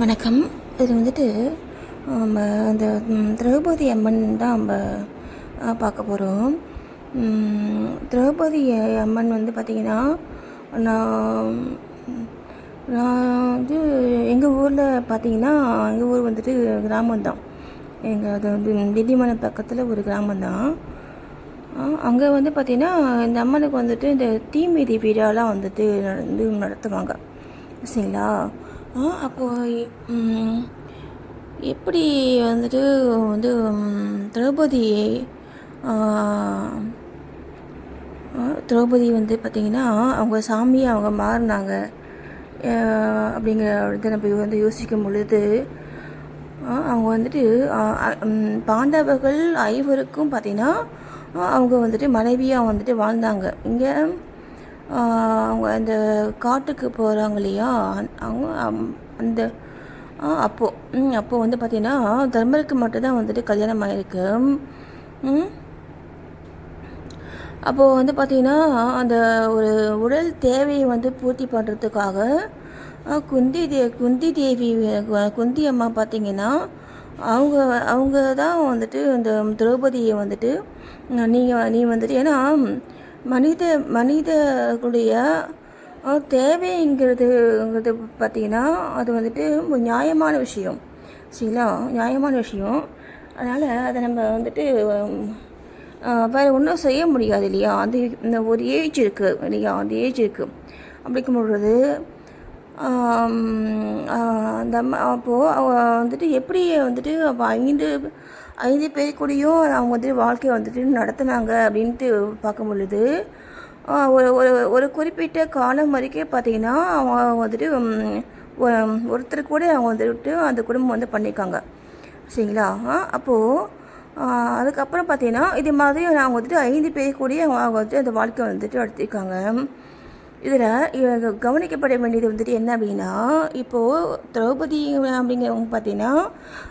வணக்கம். இது வந்துட்டு நம்ம அந்த திரௌபதி அம்மன் தான் நம்ம பார்க்க போகிறோம் திரௌபதி அம்மன் வந்து பார்த்திங்கன்னா நான் நான் வந்து எங்கள் ஊரில் பார்த்தீங்கன்னா எங்கள் ஊர் வந்துட்டு கிராமம் தான். எங்கள் அது வந்து திண்டிமலை பக்கத்தில் ஒரு கிராமம் தான். அங்கே வந்து பார்த்திங்கன்னா இந்த அம்மனுக்கு வந்துட்டு இந்த தீமிதி விழாலாம் வந்துட்டு நடந்து நடத்துவாங்க. சரிங்களா? அப்போது எப்படி வந்துட்டு வந்து திரௌபதி திரௌபதி வந்து பார்த்திங்கன்னா அவங்க சாமியை அவங்க மாறினாங்க. அப்படிங்கிறத நம்ம வந்து யோசிக்கும் பொழுது அவங்க வந்துட்டு பாண்டவர்கள் ஐவருக்கும் பார்த்திங்கன்னா அவங்க வந்துட்டு மனைவியாக வந்துட்டு வாழ்ந்தாங்க. இங்கே அவங்க அந்த காட்டுக்கு போகிறாங்க இல்லையா? அந்- அவங்க அம்- அந்த அப்போது அப்போது வந்து பார்த்திங்கன்னா தர்மருக்கு மட்டும்தான் வந்துட்டு கல்யாணம் ஆயிருக்கு. அப்போது வந்து பார்த்திங்கன்னா அந்த ஒரு உடல் தேவையை வந்து பூர்த்தி பண்ணுறதுக்காக குந்தி தே குந்தி தேவி குந்தி அம்மா பார்த்திங்கன்னா அவங்க அவங்க தான் வந்துட்டு இந்த திரௌபதியை வந்துட்டு நீங்கள் நீ வந்துட்டு ஏன்னா மனித மனிதர்களுடைய தேவைங்கிறதுங்கிறது பார்த்திங்கன்னா அது வந்துட்டு நியாயமான விஷயம். சரிங்களா? நியாயமான விஷயம். அதனால் அதை நம்ம வந்துட்டு வேறு ஒன்றும் செய்ய முடியாது இல்லையா? அந்த இந்த ஒரு ஏஜ் இருக்குது இல்லையா? அந்த ஏஜ் இருக்குது அப்படிக்கும் பொழுது அந்த அப்போது வந்துட்டு எப்படி வந்துட்டு அப்போ ஐந்து ஐந்து பேர் கூடயும் அவங்க வந்துட்டு வாழ்க்கையை வந்துட்டு நடத்துனாங்க அப்படின்ட்டு பார்க்கும் பொழுது ஒரு ஒரு ஒரு குறிப்பிட்ட காலம் வரைக்கும் பார்த்தீங்கன்னா அவங்க வந்துட்டு ஒருத்தர் கூட அவங்க வந்துட்டு அந்த குடும்பம் வந்து பண்ணியிருக்காங்க. சரிங்களா? அப்போது அதுக்கப்புறம் பார்த்தீங்கன்னா இது மாதிரி அவங்க வந்துட்டு ஐந்து பேர் கூடயே அவங்க அவங்க வந்துட்டு அந்த வாழ்க்கை வந்துட்டு நடத்திருக்காங்க இதில் கவனிக்கப்பட வேண்டியது வந்துட்டு என்ன அப்படின்னா இப்போது திரௌபதி அப்படிங்கிறவங்க பார்த்தீங்கன்னா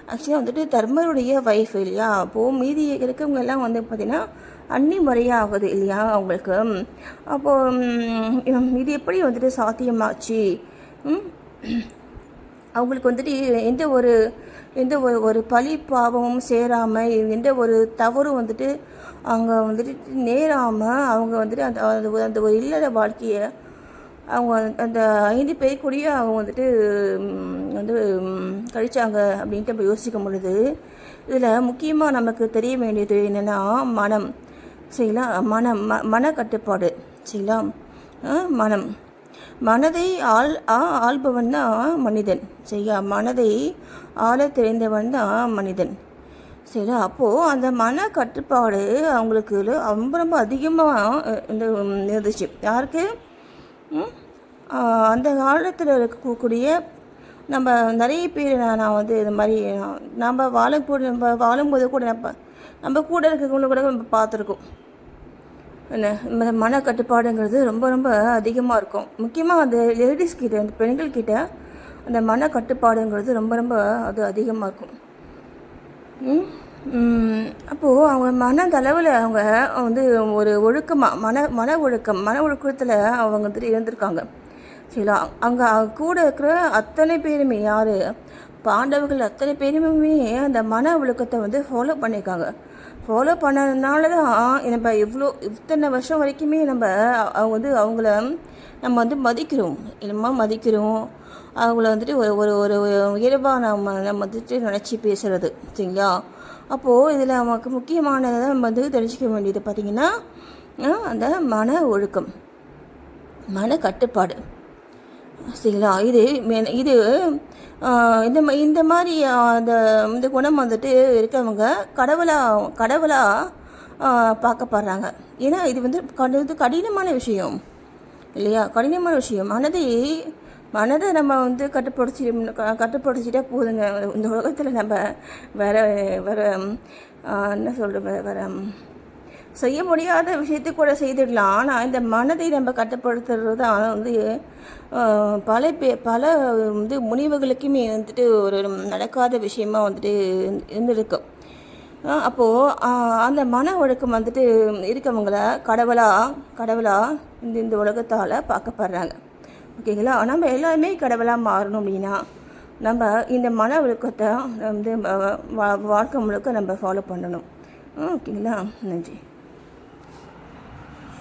ஆக்சுவலாக வந்துட்டு தர்மருடைய ஒய்ஃப் இல்லையா அப்போது மீதி இருக்கவங்க எல்லாம் வந்து பார்த்திங்கன்னா அன்னி முறையாக ஆகுது இல்லையா அவங்களுக்கு அப்போது இது எப்படி வந்துட்டு சாத்தியமாச்சு ம்? அவங்களுக்கு வந்துட்டு எந்த ஒரு எந்த ஒரு ஒரு பழி பாவமும் சேராமல் எந்த ஒரு தவறும் வந்துட்டு அவங்க வந்துட்டு நேராமல் அவங்க வந்துட்டு அந்த அந்த ஒரு- இல்லாத இல்லற வாழ்க்கையை அவங்க அந்த ஐந்து பேர் கூடயே அவங்க வந்துட்டு வந்து கழிச்சாங்க அப்படின்ட்டு நம்ம யோசிக்கும் பொழுது இதில் முக்கியமாக நமக்கு தெரிய வேண்டியது என்னென்னா மனம். சரிங்களா? மனம் ம மன கட்டுப்பாடு சரிங்களா மனம். மனதை ஆள் ஆ ஆள்பவன் தான் மனிதன். சரியா? மனதை ஆள தெரிந்தவன் தான் மனிதன். சரி அப்போது அந்த மன கட்டுப்பாடு அவங்களுக்கு ரொம்ப ரொம்ப அதிகமாக இந்த இருந்துச்சு. யாருக்கு? அந்த காலத்தில் இருக்கக்கூடிய நம்ம நிறைய பேர் நான் வந்து இது மாதிரி நம்ம வாழும் கூட நம்ம வாழும்போது கூட நம்ம நம்ம கூட இருக்கிறவங்களும் கூட நம்ம பார்த்துருக்கோம். மன கட்டுப்பாடுங்கிறது ரொம்ப ரொம்ப அதிகமாக இருக்கும். முக்கியமாக அந்த லேடிஸ் கிட்ட அந்த பெண்கள் கிட்ட அந்த மன கட்டுப்பாடுங்கிறது ரொம்ப ரொம்ப அது அதிகமாக இருக்கும். அப்போது அவங்க மனதளவில் அவங்க வந்து ஒரு ஒழுக்கமாக மன மன ஒழுக்கம் மன ஒழுக்கத்தில் அவங்க வந்துட்டு இருந்திருக்காங்க. சரிங்களா? அங்கே கூட இருக்கிற அத்தனை பேருமே யார்? பாண்டவர்கள் அத்தனை பேருமே அந்த மன ஒழுக்கத்தை வந்து ஃபாலோ பண்ணியிருக்காங்க ஃபாலோ பண்ணதுனால தான் நம்ம இவ்வளோ இத்தனை வருஷம் வரைக்குமே நம்ம அவங்க வந்து அவங்கள நம்ம வந்து மதிக்கிறோம். இனமாக மதிக்கிறோம்? அவங்கள வந்துட்டு ஒரு ஒரு ஒரு உயர்வாக நம்ம நம்ம வந்துட்டு நினச்சி பேசுகிறது சரிங்களா? அப்போது இதில் நமக்கு முக்கியமானதை நம்ம வந்து தெரிஞ்சிக்க வேண்டியது. பார்த்திங்கன்னா அந்த மன ஒழுக்கம் மன கட்டுப்பாடு. சரிங்களா? இது இது இந்த இந்த மாதிரி அந்த இந்த குணம் வந்துட்டு இருக்கவங்க கடவுளாக கடவுளாக பார்க்கப்படுறாங்க. ஏன்னா இது வந்து கடு- இது கடினமான விஷயம். இல்லையா? கடினமான விஷயம். மனதை மனதை நம்ம வந்து கட்டுப்படுத்தி க- கட்டுப்படுத்திட்டா போதுங்க. இந்த உலகத்தில் நம்ம வேற வேற என்ன சொல்கிறது வேற செய்ய முடியாத விஷயத்தை கூட செய்திடலாம். ஆனால் இந்த மனதை நம்ம கட்டுப்படுத்துறது தான் வந்து பல பே பல வந்து முனிவுகளுக்குமே வந்துட்டு ஒரு நடக்காத விஷயமா வந்துட்டு இருந்திருக்கு. அப்போது அந்த மன ஒழுக்கம் வந்துட்டு இருக்கவங்கள கடவுளாக கடவுளாக இந்த இந்த உலகத்தால் பார்க்கப்படுறாங்க. ஓகேங்களா? நம்ம எல்லாருமே கடவுளாக மாறணும் அப்படின்னா நம்ம இந்த மன ஒழுக்கத்தை வந்து வா- வாழ்க்கை முழுக்க நம்ம ஃபாலோ பண்ணணும். ஓகேங்களா? நன்றி.